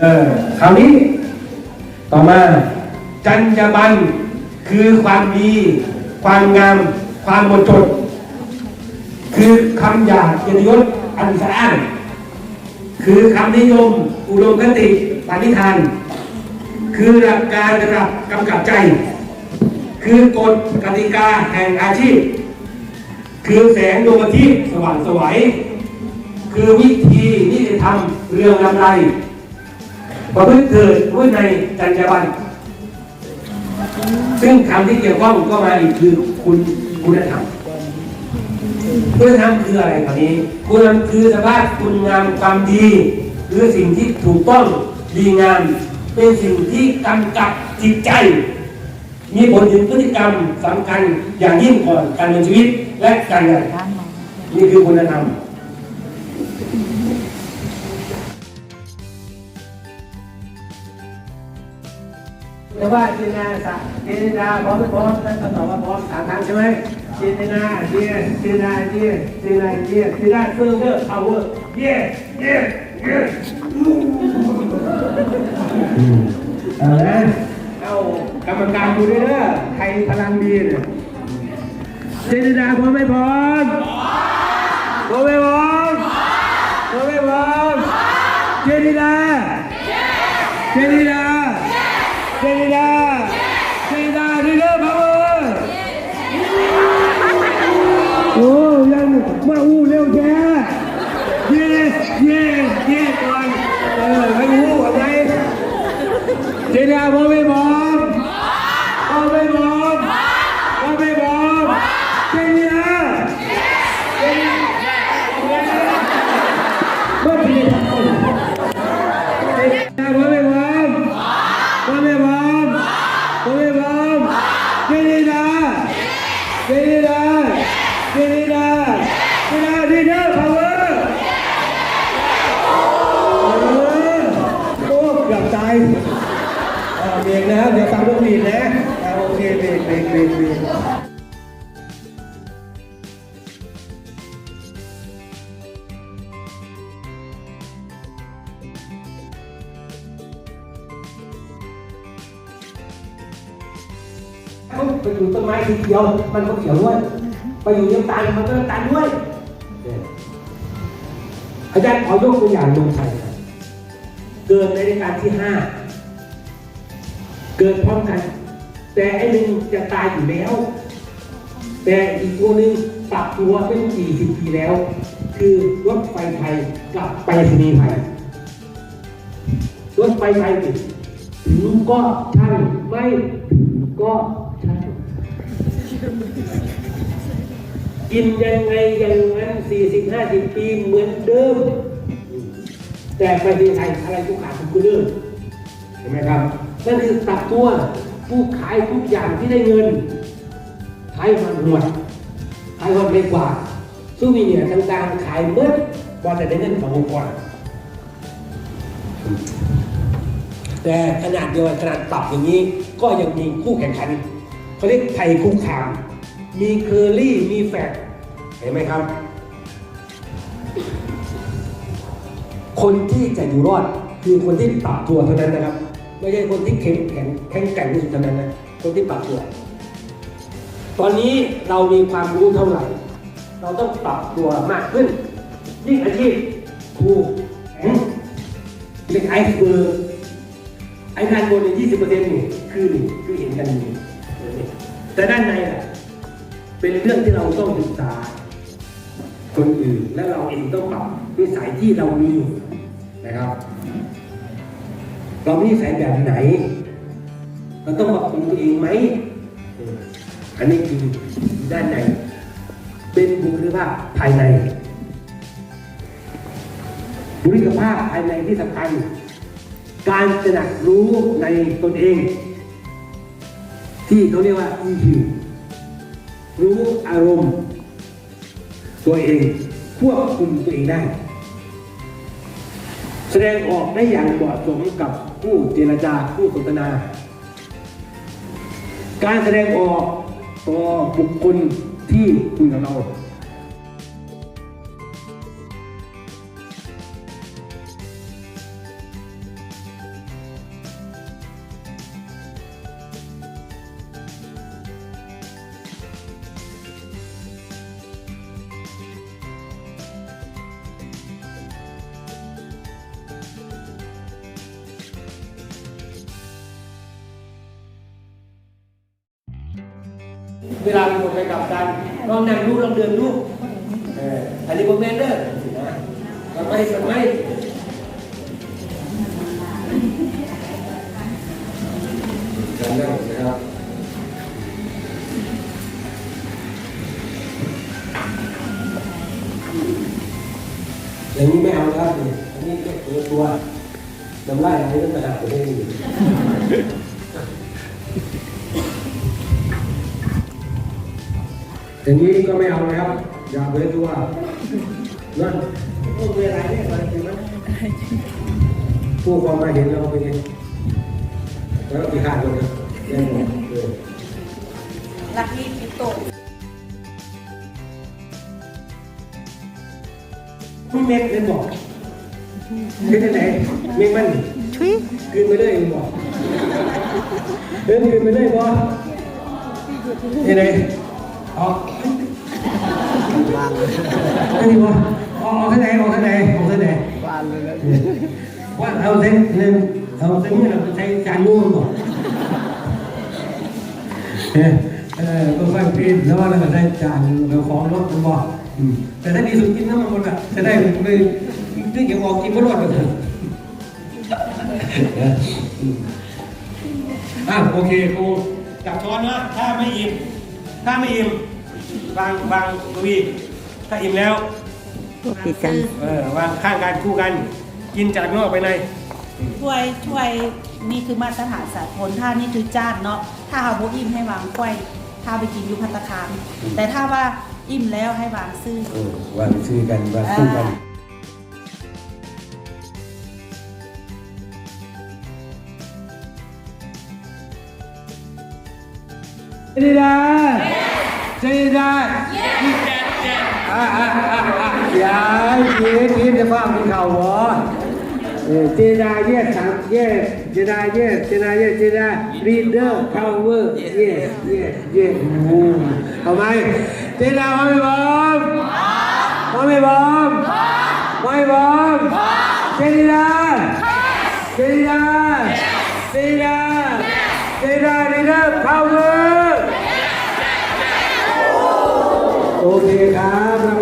เออคราวนี้ต่อมาจรรยาบรรณคือความดี ความงาม ความหมดจด คือคำหยาดเกียรติยศอันสะอาน คือคำนิยม อุดมคติปณิธาน คือหลักการระดับกำกับใจ คือกฎกติกาแห่งอาชีพ คือแสงดวงอาทิตย์สว่างสวัยคือวิธีนิติธรรมเรื่องลำไรประพฤติเกิดด้วยในจรรยาบรรณซึ่งคำที่เกี่ยวข้องก็มาอีกคือคุณคุณธรรม คุณธรรมคืออะไรคราวนี้คุณธรรมคือสภาพคุณงามความดีหรือสิ่งที่ถูกต้องดีงาม เป็นสิ่งที่กำกับจิตใจ มีผลถึงพฤติกรรมสำคัญอย่างยิ่งก่อนการดำเนินชีวิตและการงานนี่คือคุณธรรมแต่ว่าเจตนาสะเจตนาพร้อมพร้อมท่านตอบว่าพร้อมสามครั้งใช่ไหม เจตนาเดียเจตนาเดียเจตนาเดียเจตนาเซอร์เวอร์พาเอาละเอากรรมการดูด้วยนะใครพลังดีเนี่ยเจตนาพร้อมไม่พร้อมพร้อมไม่พร้อมพร้อมไม่พร้อมเจตนาเจตนา Get it up! อยู่ต้นไม้ทีเดียวมันก็เขียวด้วย ไปอยู่น้ำตาลมันก็น้ำตาลด้วย อาจารย์ขอยกตัวอย่างลงชัยเกิดในรายการที่ห้าเกิดพร้อมกัน แต่ไอ้หนึ่งจะตายอยู่แล้ว แต่อีกตัวหนึ่งปรับตัวเป็นกี่สิบปีแล้ว คือรถไฟไทยกับไปรษณีย์ไทยรถไฟไทยติดถึงก็ช่างไม่ถึงก็ กินยังไงอย่างนั้นสี่สิบห้าสิบปีเหมือนเดิม แต่ปรษณีย์ไทยอะไรทุกขาดทุกเรื่องเห็นไหมครับนั่นคือตัดตัวผู้ขายทุกอย่างที่ได้เงินขายมันหมดขายวันไม่กว่าสู้มีเนี่ยต่างๆขายเมื่อบอลแต่ได้เงินขององค์กรแต่ขนาดเดียวกันขนาดปรับอย่างนี้ก็ยังมีคู่แข่งขัน เขาเรียกไทยคุกคาม มีเคอรี่ มีแฟกเห็นไหมครับ คนที่จะอยู่รอดคือคนที่ปรับตัวเท่านั้นนะครับ ไม่ใช่คนที่แข็งแข็งแข็งแกร่งที่สุดเท่านั้นนะ คนที่ปรับตัว ตอนนี้เรามีความรู้เท่าไหร่ เราต้องปรับตัวมากขึ้น ยิ่งอาชีพครูแข็งเล็กไอซ์เบอร์ไอ้ด้านบนเนี่ยยี่สิบเปอร์เซ็นต์นี่คือคือเห็นกันนี่ แต่ด้านในอะเป็นเรื่องที่เราต้องศึกษา คนอื่นและเราเองต้องปรับนิสัยที่เรามีนะครับ เรามีนิสัยแบบไหน เราต้องปรับปรุงตัวเองไหมอออันนี้คือด้านใน เป็นบุคลิกภาพภายใน บุคลิกภาพภายในที่สำคัญ การตระหนักรู้ในตนเอง ที่เขาเรียกว่า EQ รู้อารมณ์ ตัวเองควบคุมตัวเองได้ แสดงออกได้อย่างเหมาะสมกับผู้เจรจาผู้สนทนา การแสดงออกต่อบุคคลที่คุยกับเรา เวลาเป็นคนไปกลับกันลองนั่งดูลองเดินดูเอออันนี้โมเมนเดอร์นะทำไมทำไมการนั่งนะครับอย่างนี้ไม่เอาแล้วนี่อันนี้ก็ตัวตัวน้ำลายอะไรก็จะหักไปได้อยู่ อย่างนี้ก็ไม่เอานะครับอย่าไปตัวนั่นโอ้เวลาเนี่ยมันเป็นมันผู้ความมาเห็นเราเป็นไงแล้วก็ตีขาดเลยนะแน่นอนเออลักกี้คริปโตพี่เมฆเล่นบอกเล่นที่ไหนเมฆมันชุยคืนไปเลยบอกเดินคืนไปเลยบอที่ไหนออกวางเลยไม่ดีบอออกออกที่ไหนออกที่ไหนออกที่ไหนวางเลยว่าเอาเส้นหนึ่งเอาเส้นนี้เราใช้จานงูก่อนเออเออก็ค่อยปีนแล้วว่าเราก็ได้จานเราของรถมันบอกแต่ถ้าดีสุดกินน้ำมันหมดอะจะได้ไม่ไม่นึกอย่างออกกินไม่รอดเลยอะโอเคครูจับช้อนนะถ้าไม่อิ่มถ้าไม่อิ่มวางวางกวี ถ้าอิ่มแล้วพวกติดกัน เออวางข้างกันคู่กัน กินจากนอกไปใน ช่วยช่วยนี่คือมาตรฐานสากลถ้านี่คือจานเนาะถ้าหาบุอิ่มให้วางกล้วยถ้าไปกินอยุพัตตาคารแต่ถ้าว่าอิ่มแล้วให้วางซื่อ เออวางชื่อกันวางคู่กันอ่าเจนิดาเจนิดาอ่าอ่าอ่าอ่าอย่ายืนยืนจะฟังมีข่าวบ่เออเจดาเยสสามเยสเจดาเยสเจดาเยสเจดา reader cover yes yes yes อืมเอาไหมเจดาพร้อมไหมบอมพร้อมไหมบอมพร้อมไหมบอมเจนิดาเจนิดาเจนิดาเจนิดา reader cover chegar